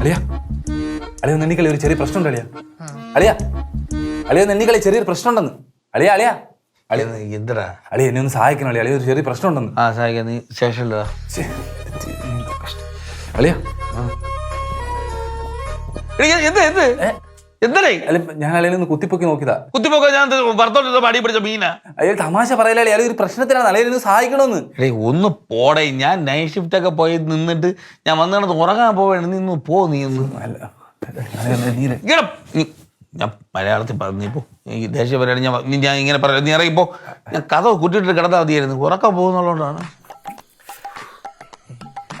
അളിയ അളിയ നെന്നിക്കളി ഒരു ചെറിയ പ്രശ്നമുണ്ട് അളിയാ. അളിയാ അളിയ നെന്നിക്കളി ചെറിയൊരു പ്രശ്നമുണ്ടെന്ന്. അളിയ അളിയാ. അളിയ എന്തടാ? അളിയ എന്നെ ഒന്ന് സഹായിക്കണം അളിയ. അളിയ ഒരു ചെറിയ പ്രശ്നമുണ്ടെന്ന്. ആ സഹായിക്കാം നീ ശ്ശേ, അളിയ എന്ത് എന്ത്? ഞാൻ അളിയെ ഒന്ന് കുത്തിപ്പൊക്കി നോക്കിയതാ. കുത്തിപ്പോക്കാൻ ഞാൻ പാടി പിടിച്ച മീനാ? അയ്യോ തമാശ പറയല അളിയ അളിയ ഒരു പ്രശ്നത്തിനാണ് അളിയ ഒന്ന് സഹായിക്കണമെന്ന് എടേ ഒന്ന് പോടേ ഞാൻ നൈറ്റ് ഷിഫ്റ്റ് ഒക്കെ പോയി നിന്നിട്ട് ഞാൻ വന്നിടത്ത് ഉറങ്ങാൻ പോവാണ് നീ ഒന്ന് പോ നീ ഒന്ന്. അളിയ, നീ- നീ- ഞാൻ മലയാളത്തിൽ പറഞ്ഞു പോ. ഈ ദേശീയ പരിപാടി ഞാൻ ഞാൻ ഇങ്ങനെ പറയാം നീ ഇറങ്ങിപ്പോ ഞാൻ കഥ കുട്ടിട്ട് കിടന്നാൽ മതിയായിരുന്നു ഉറക്കം പോകുന്നുള്ളതുകൊണ്ടാണ്.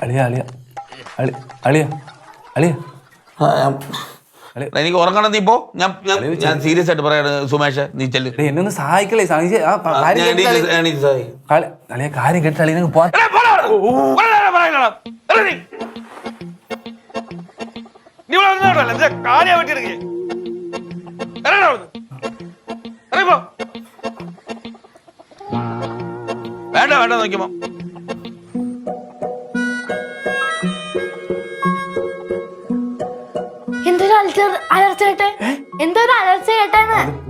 അളിയ അളിയ. അളി അളിയ. അളിയ. എനിക്ക് ഉറങ്ങണം നീ പോ. ഞാൻ ഞാൻ- സീരിയസ് ആയിട്ട് പറയാണ് സുമേഷ് നീ ചെല്ല് എന്നെ ഒന്ന് സഹായിക്കലേ സഹായിച്ച് കാര്യം കേട്ടിട്ട് അളിയ- കാര്യം അളിയനെ പോവാൻ എടാ, അലർച്ച കേട്ടെ? എന്തൊരു അലർച്ച കേട്ടെന്ന്.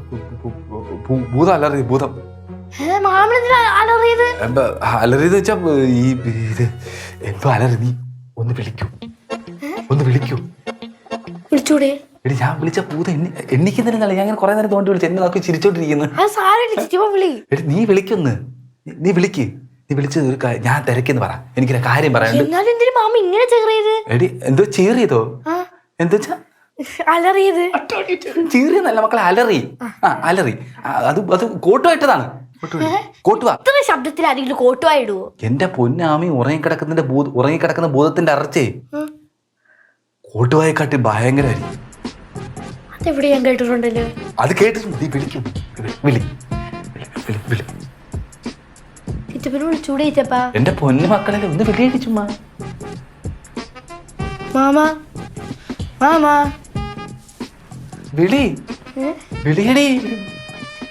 ഭൂതം അലറി ഭൂതം. അലറിയത്? അലറിയത് വെച്ചാ ഈ ഇത് എന്തോ അലറി. നീ ഒന്ന് വിളിക്കൂ. ഒന്ന് വിളിക്കൂ. വിളിച്ചൂടെ? എടി ഞാൻ വിളിച്ച എണ്ണി എണ്ണിക്കുന്നില്ല ഞാൻ അങ്ങനെ കുറെ നേരം തോണ്ടി വിളിച്ചു എന്നെ നോക്കി ചിരിച്ചോണ്ടിരിക്കുന്നു. എടി നീ വിളിക്കൊന്ന്. നീ- വിളിക്ക്. നീ വിളിച്ചത് ഒരു ഞാൻ തിരക്കെന്ന് പറ. എനിക്കൊരു കാര്യം പറയാനുണ്ട്. എടി എന്തോ ചീറിയതോ? എന്താ അലറിയത് ചീറിയെന്നല്ല മക്കളെ അലറി. ആ. അലറി. ആ, അത് അത് കോട്ടുമായിട്ടതാണ് കോട്ടുവാ. ഇത്ര ശബ്ദത്തിൽ ആരെങ്കിലും എന്റെ പൊന്നാമി ഉറങ്ങിക്കിടക്കുന്നതിന്റെ ഭൂത ഉറങ്ങിക്കിടക്കുന്ന ഭൂതത്തിന്റെ അറച്ചേ. കോട്ടുവായെക്കാട്ടി ഭയങ്കരമായിരിക്കും അതെവിടെ ഞാൻ കേട്ടിട്ടുണ്ടല്ലോ? അത് കേട്ടിട്ടുണ്ട്. നീ വിളിക്കും. വിളി വിളി. വിളി വിളി. ചിറ്റപ്പനെ വിളിച്ചൂടെ ചിറ്റപ്പാ എന്റെ പൊന്നു മക്കളെ ഒന്ന് വിളിയേക്ക് ചുമ്മാ. മാമാ. മാമ. വിളി? വിളിയടി.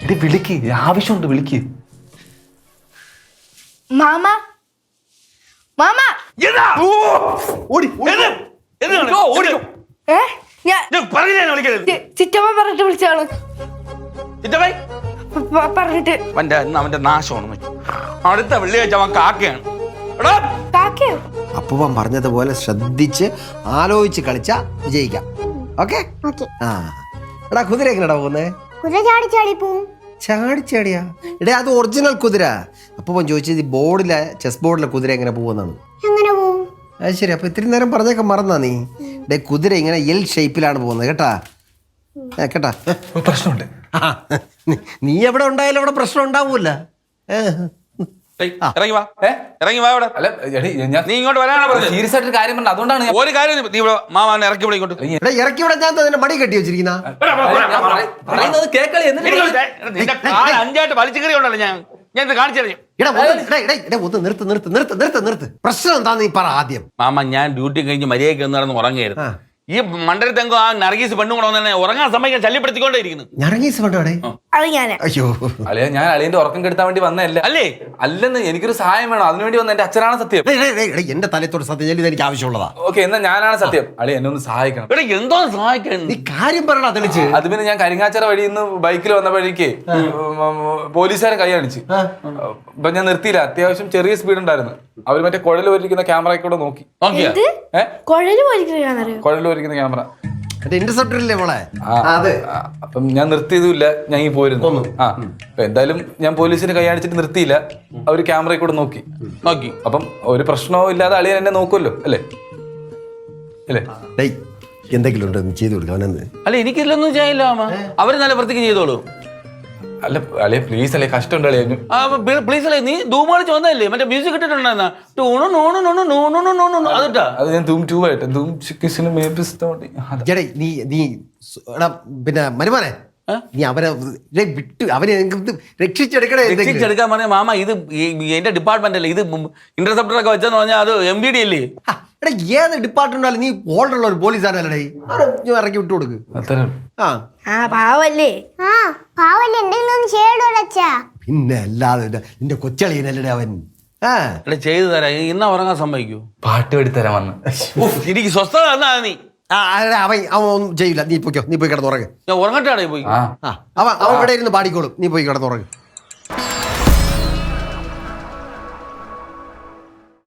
എടി വിളിക്ക്. ആവശ്യമുണ്ട് വിളിക്ക്. മാമ. മാമ. എന്താ? ഓടി എന്ത്? എന്താണ്? ഓ, ഓടിക്കോ. ഏ? ഞാൻ ഞാൻ പറഞ്ഞില്ലേ എന്നെ വിളിക്കരുത്? ചിറ്റമ്മ പറഞ്ഞിട്ട് വിളിച്ചാണ് ചിറ്റപ്പേ പ- പ- പറഞ്ഞിട്ട്. അവന്റെ അവന്റെ നാശമാണ് അടുത്ത വെള്ളിയാഴ്ച അവൻ കാക്കയാണ്. എടാ. കാക്കയോ? അപ്പൂപ്പൻ പറഞ്ഞതുപോലെ ശ്രദ്ധിച്ച് ആലോചിച്ച് കളിച്ച വിജയിക്കാം. ഓക്കെ? ഓക്കെ. ആ. എടാ കുതിര എങ്ങനെടാ പോകുന്നേ കുതിര ചാടി ചാടി പോവും ചാടി ചാടിയാ എടാ അത് ഒറിജിനൽ കുതിര. അപ്പൊ ചോദിച്ചത് ഈ ബോർഡിലെ ചെസ് ബോർഡിലെ കുതിര എങ്ങനെ പോകുന്നാണ് എങ്ങനെ പോവും? അത് ശരി അപ്പൊ ഇത്രയും നേരം പറഞ്ഞൊക്കെ മറന്നാ നീ. ഡേ കുതിര ഇങ്ങനെ എൽ ഷേപ്പിലാണ് പോകുന്നത് കേട്ടാ? കേട്ടാ? പ്രശ്നമുണ്ട്. നീ- നീ എവിടെ ഉണ്ടായാലും അവിടെ പ്രശ്നം ഉണ്ടാവൂല ഏ. ഇറങ്ങി വാ? ഇറങ്ങി വാ ഇവിടെ. അല്ല എടി ഞാൻ നീ ഇങ്ങോട്ട് പറഞ്ഞത്. സീരിയസ് ആയിട്ട് ഒരു കാര്യം പറഞ്ഞു അതുകൊണ്ടാണ് ഞാൻ ഒരു കാര്യം നീ- നീ ഇവിടെ മാമാനെ ഇറക്കി ഇവിടെ ഇങ്ങോട്ട്. എടാ ഇറക്കി വിടാൻ ഞാൻ തന്നെ മടി കെട്ടി വെച്ചിരിക്കുന്ന. ഞാൻ പറയ- പറയുന്നത് കേക്കളി എന്നിട്ട് നിന്റെ കാൽ അഞ്ചായിട്ട് വലിച്ചു കയറി ഉണ്ടല്ലോ ഞാൻ? ഞാൻ ഇത് കാണിച്ചു തരാം. എടാ ഒന്ന് എടാ, എടാ, എടാ, ഒന്ന് നിർത്ത് നിർത്ത് നിർത്ത് നിർത്ത് നിർത്ത്. പ്രശ്നം എന്താ നീ പറ ആദ്യം. മാമ ഞാൻ ഡ്യൂട്ടി കഴിഞ്ഞ് മര്യാദയ്ക്ക് ഒന്ന് നടന്ന് ഉറങ്ങായിരുന്നു ആ. ഈ മണ്ടരത്തെങ്കോ ആ നർഗീസ് പെണ്ണും കൂടെ വന്നെ ഉറങ്ങാൻ സമയം ശല്യപ്പെടുത്തിക്കൊണ്ടേ ഇരിക്കുന്നു. ഞറങ്ങീസ് വേണ്ടോടെ അത് അയ്യോ. അളിയ ഞാൻ അളിയന്റെ ഉറക്കം കെടുത്താൻ വേണ്ടി വന്നതല്ല? അല്ലേ? അല്ലെന്ന് എനിക്കൊരു സഹായം വേണം. അതിനുവേണ്ടി വന്ന എന്റെ അച്ഛനാണ് സത്യം. ഡേയ്, ഡേയ്, ഡേയ്, ഡേയ്, എന്റെ തലത്തോട് സത്യം ചൊല്ലി ഇത് എനിക്ക് ആവശ്യമുള്ളതാ. ഓക്കെ എന്നാ ഞാനാണ് സത്യം. അളി എന്നെ ഒന്ന് സഹായിക്കണം. എടാ എന്തോ സഹായിക്കാൻ? നീ കാര്യം പറയണ തെളിച്ച്. അത് പിന്നെ ഞാൻ കരിങ്ങാച്ചറ വഴി നിന്ന് ബൈക്കിൽ വന്നപ്പോഴേക്ക് പോലീസുകാരൻ കൈ കാണിച്ച് അപ്പൊ ഞാൻ നിർത്തിയില്ല. അത്യാവശ്യം ചെറിയ സ്പീഡ് ഉണ്ടായിരുന്നു. അവർ മറ്റേ കുഴൽ ഒരിക്കുന്ന ക്യാമറ കൂടെ നോക്കി. നോക്കിയാ? കുഴൽ പോലിരിക്കുന്നറിയോ കുഴൽ ഒരിക്കുന്ന ക്യാമറ ഇന്റർസെപ്റ്റർ ഇല്ലേ മോളെ? അതെ. അപ്പം ഞാൻ നിർത്തിയതുമില്ല ഞാൻ ഈ പോയിരുന്നു. ആ അപ്പൊ എന്തായാലും ഞാൻ പോലീസിന് കൈയാണിച്ചിട്ട് നിർത്തിയില്ല. അവർ ക്യാമറയിൽ കൂടെ നോക്കി. നോക്കി. അപ്പം ഒരു പ്രശ്നവും ഇല്ലാതെ അളിയൻ എന്നെ നോക്കുമല്ലോ അല്ലേ? അല്ലേ? എന്തെങ്കിലും ഉണ്ടോ? ചെയ്തു കൊടുക്കാൻ അവനെന്ന് അല്ല എനിക്കില്ലൊന്നും ചെയ്യില്ല അവർ നല്ല വൃത്തിക്ക് ചെയ്തോളൂ. അല്ല അല്ലേ പ്ലീസ് അല്ലേ കഷ്ടമുണ്ട് അളിയ ആ പ്ലീസ് അല്ലേ നീ ധൂമാളിച്ച് വന്നല്ലേ മറ്റേ മ്യൂസിക് ഇട്ടിട്ടുണ്ടായിരുന്ന ടൂണു നൂണു നൂണു നൂണു നൂണു നൂണു അതിട്ടാ അത് ഞാൻ ധൂം ടൂ ആയിട്ട് ധൂം ചിക്കിസിന് മേപ്പിസ്തോണ്ടി എടേ നീ നീ സു- എടാ പിന്നെ മരുമാനെ നീ അവനെ ഡേയ്, വിട്ട് അവനെ എനിക്ക് രക്ഷിച്ചെടുക്കണേ എന്തെങ്കിലും. രക്ഷിച്ചെടുക്കാൻ പറഞ്ഞ മാമ ഇത് ഈ- എന്റെ ഡിപ്പാർട്ട്മെന്റ് അല്ലേ ഇത് ഇന്റർസെപ്റ്റർ ഒക്കെ വെച്ചെന്ന് പറഞ്ഞാൽ അത് എം ഡി ഡി അല്ലേ ആ, എടാ ഏത് ഡിപ്പാർട്ട്മെന്റ് നീ ഓൾഡറുള്ള ഒരു നീ ഇറക്കി വിട്ടു കൊടുക്ക്. അത്ര ആ. ആ പാവല്ലേ? ആ പാവല്ലേ എന്തെങ്കിലും ഒന്ന് ചെയ്യണോ അച്ഛാ. പിന്നെ അല്ലാതെ. നിന്റെ കൊച്ചളിയനല്ലേ അവൻ? ആ. എടാ ചെയ്തു തരാം. ഇന്ന ഉറങ്ങാൻ സമ്മതിക്കൂ. പാട്ട് പാടിത്തരാൻ വന്ന്. ഉഫ്, എനിക്ക് സ്വസ്ഥത തന്നാ നീ ആ അല്ല, അവൻ അവൻ ഒന്നും ചെയ്യില്ല. നീ പോയിക്കോ നീ പോയി കിടന്നുറങ്ങ്. ഞാൻ ഉറങ്ങട്ടാടേ പോയി. ആ. ആ അവൻ അവൻ ഇവിടെ ഇരുന്ന് പാടിക്കോളും. നീ പോയി കിടന്നുറങ്ങ്.